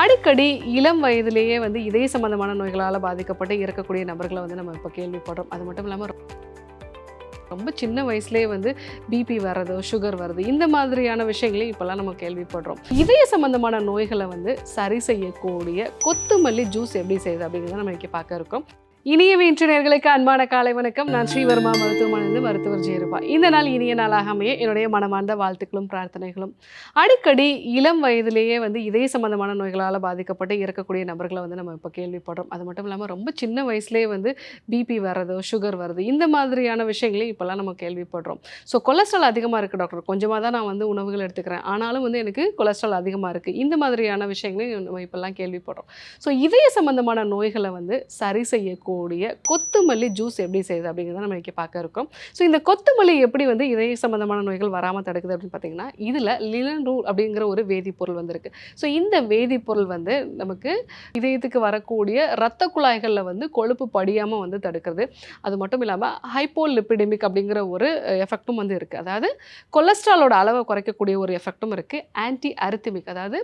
அடிக்கடி இளம் வயதிலேயே வந்து இதய சம்பந்தமான நோய்களால் பாதிக்கப்பட்டு இறக்கக்கூடிய நபர்களை வந்து நம்ம இப்போ கேள்விப்படுறோம். அது மட்டும் இல்லாமல் ரொம்ப சின்ன வயசுலேயே வந்து பிபி வர்றதோ சுகர் வருது இந்த மாதிரியான விஷயங்களையும் இப்போல்லாம் நம்ம கேள்விப்படுறோம். இதய சம்பந்தமான நோய்களை வந்து சரி செய்யக்கூடிய கொத்துமல்லி ஜூஸ் எப்படி செய்யுது அப்படிங்கிறத நம்ம இன்றைக்கி பார்க்க இருக்கோம். இனிய வீட்டு அன்பான காலை வணக்கம். நான் ஸ்ரீவர்மா மருத்துவமனையிலிருந்து மருத்துவர் ஜெயருபா. இந்த நாள் இனிய நாளாக அமைய என்னுடைய மனமார்ந்த வாழ்த்துக்களும் பிரார்த்தனைகளும். அடிக்கடி இளம் வயதிலேயே வந்து இதய சம்பந்தமான நோய்களால் பாதிக்கப்பட்டு இறக்கக்கூடிய நபர்களை வந்து நம்ம இப்போ கேள்விப்படுறோம். அது மட்டும் இல்லாமல் ரொம்ப சின்ன வயசுலேயே வந்து பிபி வர்றதோ சுகர் வர்றது இந்த மாதிரியான விஷயங்களையும் இப்போல்லாம் நம்ம கேள்விப்படுறோம். ஸோ கொலஸ்ட்ரால் அதிகமாக இருக்குது டாக்டர் கொஞ்சமாக தான் நான் வந்து உணவுகள் எடுத்துக்கிறேன். ஆனாலும் வந்து எனக்கு கொலஸ்ட்ரால் அதிகமாக இருக்குது இந்த மாதிரியான விஷயங்களையும் நம்ம இப்போல்லாம் கேள்விப்படுறோம். ஸோ இதய சம்பந்தமான நோய்களை வந்து சரி கூடிய கொத்துமல்லி ஜூஸ் எப்படி செய்யுது அப்படிங்கிறத நம்ம இன்றைக்கி பார்க்க இருக்கோம். ஸோ இந்த கொத்துமல்லி எப்படி வந்து இதய சம்பந்தமான நோய்கள் வராமல் தடுக்குது அப்படின்னு பார்த்தீங்கன்னா இதில் லிலன் ரூல் அப்படிங்கிற ஒரு வேதிப்பொருள் வந்திருக்கு. ஸோ இந்த வேதிப்பொருள் வந்து நமக்கு இதயத்துக்கு வரக்கூடிய இரத்த குழாய்களில் வந்து கொழுப்பு படியாமல் வந்து தடுக்கிறது அது மட்டும் இல்லாமல் ஹைப்போலிபிடமிக் அப்படிங்கிற ஒரு எஃபெக்ட்டும் வந்து இருக்குது அதாவது கொலஸ்ட்ராலோட அளவை குறைக்கக்கூடிய ஒரு எஃபெக்ட்டும் இருக்குது ஆன்டி அரித்திமிக் அதாவது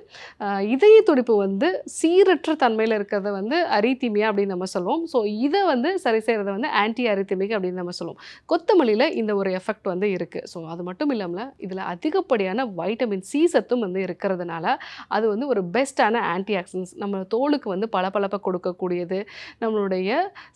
இதய துடிப்பு வந்து சீரற்ற தன்மையில் இருக்கிறத வந்து அரித்திமியா அப்படின்னு நம்ம சொல்லுவோம். ஸோ இதை வந்து சரி செய்கிறத வந்து ஆன்டி அரித்திமிக் அப்படின்னு நம்ம சொல்லுவோம். கொத்தமல்லியில் இந்த ஒரு எஃபெக்ட் வந்து இருக்குது ஸோ அது மட்டும் இல்லாமல் இதில் அதிகப்படியான வைட்டமின் சி சத்தும் வந்து இருக்கிறதுனால அது வந்து ஒரு பெஸ்ட்டான ஆன்டி ஆக்சிடன்ஸ் நம்ம தோலுக்கு வந்து பளபளப்பை கொடுக்கக்கூடியது. நம்மளுடைய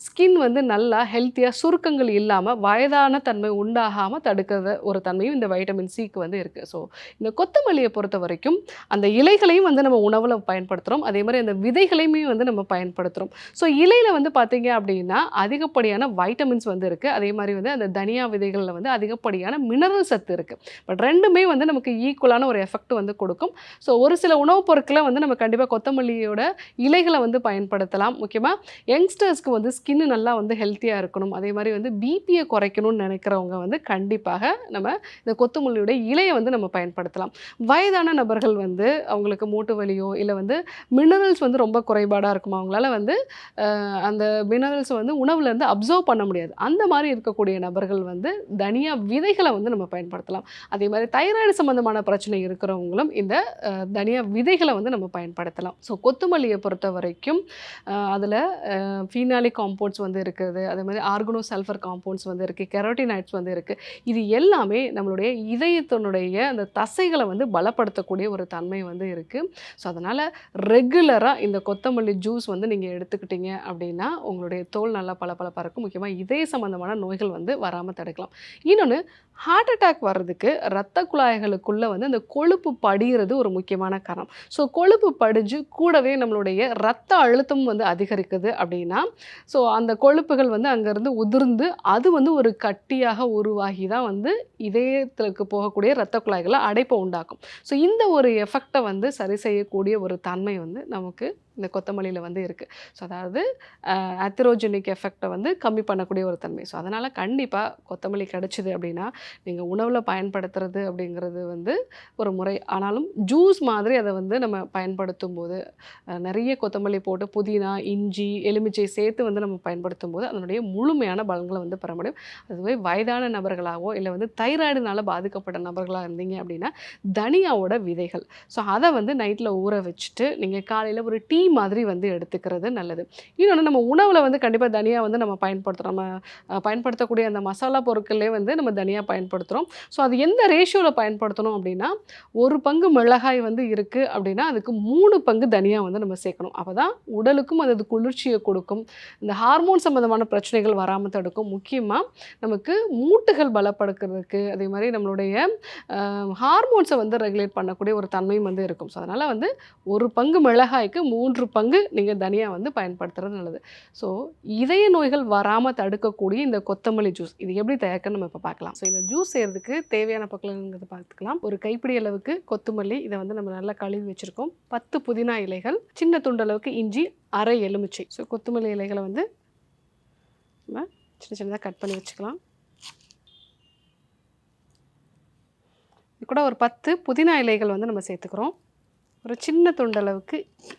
ஸ்கின் வந்து நல்லா ஹெல்த்தியாக சுருக்கங்கள் இல்லாமல் வயதான தன்மை உண்டாகாமல் தடுக்கிற ஒரு தன்மையும் இந்த வைட்டமின் சிக்கு வந்து இருக்குது ஸோ இந்த கொத்தமல்லியை பொறுத்த வரைக்கும் அந்த இலைகளையும் வந்து நம்ம உணவில் பயன்படுத்துகிறோம் அதே மாதிரி அந்த விதைகளையுமே வந்து நம்ம பயன்படுத்துகிறோம் ஸோ இலையில் வந்து பார்த்தீங்க அப்படின்னா அதிகப்படியான வைட்டமின்ஸ் வந்து இருக்குது அதே மாதிரி வந்து அந்த தனியா விதைகளில் வந்து அதிகப்படியான மினரல் சத்து இருக்குது பட் ரெண்டுமே வந்து நமக்கு ஈக்குவலான ஒரு எஃபெக்ட் வந்து கொடுக்கும். ஸோ ஒரு சில உணவுப் பொருட்களை வந்து நம்ம கண்டிப்பாக கொத்தமல்லியோட இலைகளை வந்து பயன்படுத்தலாம் முக்கியமாக யங்ஸ்டர்ஸ்க்கு வந்து ஸ்கின்னு நல்லா வந்து ஹெல்த்தியாக இருக்கணும். அதே மாதிரி வந்து பிபியை குறைக்கணும்னு நினைக்கிறவங்க வந்து கண்டிப்பாக நம்ம இந்த கொத்தமல்லியோட இலையை வந்து நம்ம பயன்படுத்தலாம். வயதான நபர்கள் வந்து அவங்களுக்கு மூட்டு வலியோ இல்லை வந்து மினரல்ஸ் வந்து ரொம்ப குறைபாடாக இருக்கும்? அவங்களால வந்து அந்த மினரல்ஸ் வந்து உணவுல இருந்து அப்சர்வ் பண்ண முடியாது. அந்த மாதிரி இருக்கக்கூடிய நபர்கள் வந்து தனியா விதைகளை வந்து நம்ம பயன்படுத்தலாம். அதே மாதிரி தைராய்டு சம்பந்தமான பிரச்சனை இருக்கிறவங்களும் இந்த தனியா விதைகளை வந்து நம்ம பயன்படுத்தலாம். ஸோ கொத்துமல்லியை பொறுத்த வரைக்கும் அதில் ஃபீனாலிக் காம்பவுண்ட்ஸ் வந்து இருக்குது. அதே மாதிரி ஆர்கனோ சல்ஃபர் காம்பவுண்ட்ஸ் வந்து இருக்குது கெரோட்டினைட்ஸ் வந்து இருக்குது இது எல்லாமே நம்மளுடைய இதயத்தினுடைய அந்த தசைகளை வந்து பலப்படுத்தக்கூடிய ஒரு தன்மை வந்து இருக்குது ஸோ அதனால் ரெகுலராக இந்த கொத்தமல்லி ஜூஸ் வந்து நீங்கள் எடுத்துக்கிட்டீங்க அப்படின்னா உங்களுடைய தோல் நல்லா பளபளப்பாக இருக்கும். முக்கியமாக இதய சம்பந்தமான நோய்கள் வந்து வராமல் தடுக்கலாம். இன்னொன்று ஹார்ட் அட்டாக் வர்றதுக்கு இரத்த குழாய்களுக்குள்ளே வந்து அந்த கொழுப்பு படிகிறது ஒரு முக்கியமான காரணம். ஸோ கொழுப்பு படிஞ்சு கூடவே நம்மளுடைய ரத்த அழுத்தம் வந்து அதிகரிக்குது அப்படின்னா ஸோ அந்த கொழுப்புகள் வந்து அங்கேருந்து உதிர்ந்து அது வந்து ஒரு கட்டியாக உருவாகி தான் வந்து இதயத்திற்கு போகக்கூடிய இரத்த குழாய்களை அடைப்பை உண்டாக்கும். ஸோ இந்த ஒரு எஃபெக்டை வந்து சரி செய்யக்கூடிய ஒரு தன்மை வந்து நமக்கு இந்த கொத்தமல்லியில் வந்து இருக்குது ஸோ அதாவது ஆத்திரோஜெனிக் எஃபெக்டை வந்து கம்மி பண்ணக்கூடிய ஒரு தன்மை. ஸோ அதனால் கண்டிப்பாக கொத்தமல்லி கிடச்சிது அப்படின்னா நீங்கள் உணவில் பயன்படுத்துறது அப்படிங்கிறது வந்து ஒரு முறை. ஆனாலும் ஜூஸ் மாதிரி அதை வந்து நம்ம பயன்படுத்தும் போது நிறைய கொத்தமல்லி போட்டு புதினா இஞ்சி எலுமிச்சை சேர்த்து வந்து நம்ம பயன்படுத்தும் போது அதனுடைய முழுமையான பலன்களை வந்து பெற முடியும். அதுவே வயதான நபர்களாகவோ இல்லை வந்து தைராய்டுனால பாதிக்கப்பட்ட நபர்களாக இருந்தீங்க அப்படின்னா தனியாவோட விதைகள். ஸோ அதை வந்து நைட்டில் ஊற வச்சுட்டு நீங்கள் காலையில் ஒரு டீ மாதிரி வந்து எடுத்துக்கிறது நல்லது. இன்னொன்று நம்ம உணவில் வந்து கண்டிப்பாக தனியாக வந்து நம்ம பயன்படுத்துகிறோம் நம்ம பயன்படுத்தக்கூடிய அந்த மசாலா பொருட்களே வந்து நம்ம தனியாக பயன்படுத்துகிறோம் ஸோ அது எந்த ரேஷியோவில் பயன்படுத்தணும் அப்படின்னா ஒரு பங்கு மிளகாய் வந்து இருக்குது அப்படின்னா அதுக்கு மூணு பங்கு தனியாக வந்து நம்ம சேர்க்கணும். அப்போ தான் உடலுக்கும் அது குளிர்ச்சியை கொடுக்கும். இந்த ஹார்மோன் சம்மந்தமான பிரச்சனைகள் வராமல் தடுக்கும். முக்கியமாக நமக்கு மூட்டுகள் பலப்படுக்கிறதுக்கு அதே மாதிரி நம்மளுடைய ஹார்மோன்ஸை வந்து ரெகுலேட் பண்ணக்கூடிய ஒரு தன்மையும் வந்து இருக்கும். ஸோ அதனால் வந்து ஒரு பங்கு மிளகாய்க்கு மூன்று பங்கு நீங்கள் தனியாக வந்து பயன்படுத்துறது நல்லது. ஸோ இதய நோய்கள் வராமல் தடுக்கக்கூடிய இந்த கொத்தமல்லி ஜூஸ் இது எப்படி தயாரிக்கணும் நம்ம இப்போ பார்க்கலாம். ஸோ இந்த ஜூஸ் செய்கிறதுக்கு தேவையான பக்கங்கிறத பார்த்துக்கலாம். ஒரு கைப்பிடி அளவுக்கு கொத்தமல்லி இதை வந்து நம்ம நல்லா கழுவி வச்சுருக்கோம். பத்து புதினா இலைகள் சின்ன துண்டளவுக்கு இஞ்சி அரை எலுமிச்சை. ஸோ கொத்தமல்லி இலைகளை வந்து நம்ம சின்ன சின்னதாக கட் பண்ணி வச்சுக்கலாம். இது கூட ஒரு பத்து புதினா இலைகள் வந்து நம்ம சேர்த்துக்கிறோம். ஒரு சின்ன துண்டளவுக்கு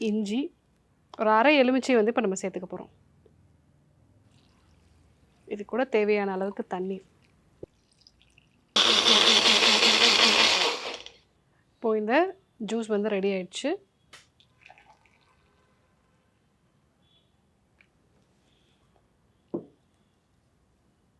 இஞ்சி ஒரு அரை எலுமிச்சை வந்து இப்போ நம்ம சேர்த்துக்க போகிறோம் இது கூட தேவையான அளவுக்கு தண்ணீர் இப்போ இந்த ஜூஸ் வந்து ரெடி ஆயிடுச்சு.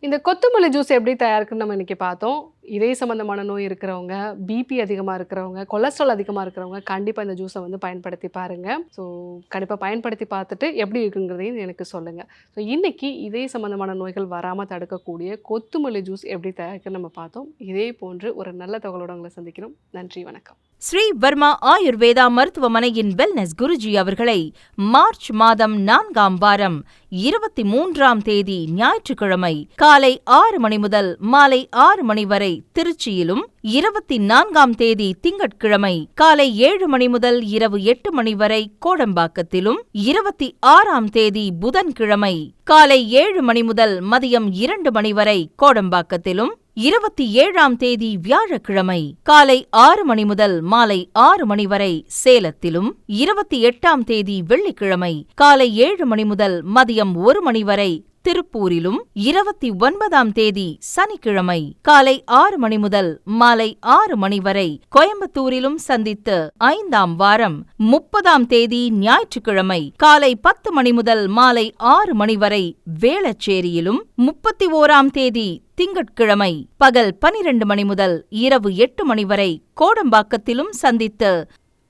இந்த கொத்தமல்லி ஜூஸ் எப்படி தயாருக்குன்னு நம்ம இன்றைக்கி பார்த்தோம். இதய சம்பந்தமான நோய் இருக்கிறவங்க பிபி அதிகமாக இருக்கிறவங்க கொலஸ்ட்ரால் அதிகமாக இருக்கிறவங்க கண்டிப்பாக இந்த ஜூஸை வந்து பயன்படுத்தி பாருங்கள் ஸோ கண்டிப்பாக பயன்படுத்தி பார்த்துட்டு எப்படி இருக்குங்கிறதையும் எனக்கு சொல்லுங்கள் ஸோ இன்றைக்கி இதய சம்பந்தமான நோய்கள் வராமல் தடுக்கக்கூடிய கொத்துமல்லி ஜூஸ் எப்படி தயாரிக்குன்னு நம்ம பார்த்தோம். இதே போன்று ஒரு நல்ல தகவலோட உங்களை சந்திக்கிறோம். நன்றி வணக்கம். ஸ்ரீ வர்மா ஆயுர்வேதா மருத்துவமனையின் வெல்னஸ் குருஜி அவர்களை மார்ச் மாதம் நான்காம் வாரம் இருபத்தி மூன்றாம் தேதி ஞாயிற்றுக்கிழமை காலை ஆறு மணி முதல் மாலை ஆறு மணி வரை திருச்சியிலும் இருபத்தி நான்காம் தேதி திங்கட்கிழமை காலை ஏழு மணி முதல் இரவு எட்டு மணி வரை கோடம்பாக்கத்திலும் இருபத்தி ஆறாம் தேதி புதன்கிழமை காலை ஏழு மணி முதல் மதியம் இரண்டு மணி வரை கோடம்பாக்கத்திலும் இருபத்தி ஏழாம் தேதி வியாழக்கிழமை காலை ஆறு மணி முதல் மாலை ஆறு மணி வரை சேலத்திலும் இருபத்தி எட்டாம் தேதி வெள்ளிக்கிழமை காலை ஏழு மணி முதல் மதியம் ஒரு மணி வரை திருப்பூரிலும் இருபத்தி ஒன்பதாம் தேதி சனிக்கிழமை காலை ஆறு மணி முதல் மாலை ஆறு மணி வரை கோயம்புத்தூரிலும் சந்தித்து ஐந்தாம் வாரம் முப்பதாம் தேதி ஞாயிற்றுக்கிழமை காலை பத்து மணி முதல் மாலை ஆறு மணி வரை வேளச்சேரியிலும் முப்பத்தி ஓராம் தேதி திங்கட்கிழமை பகல் பனிரெண்டு மணி முதல் இரவு எட்டு மணி வரை கோடம்பாக்கத்திலும் சந்தித்து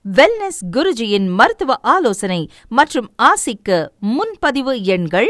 வெல்னஸ் குருஜியின் மருத்துவ ஆலோசனை மற்றும் ஆசிக்கு முன்பதிவு எண்கள்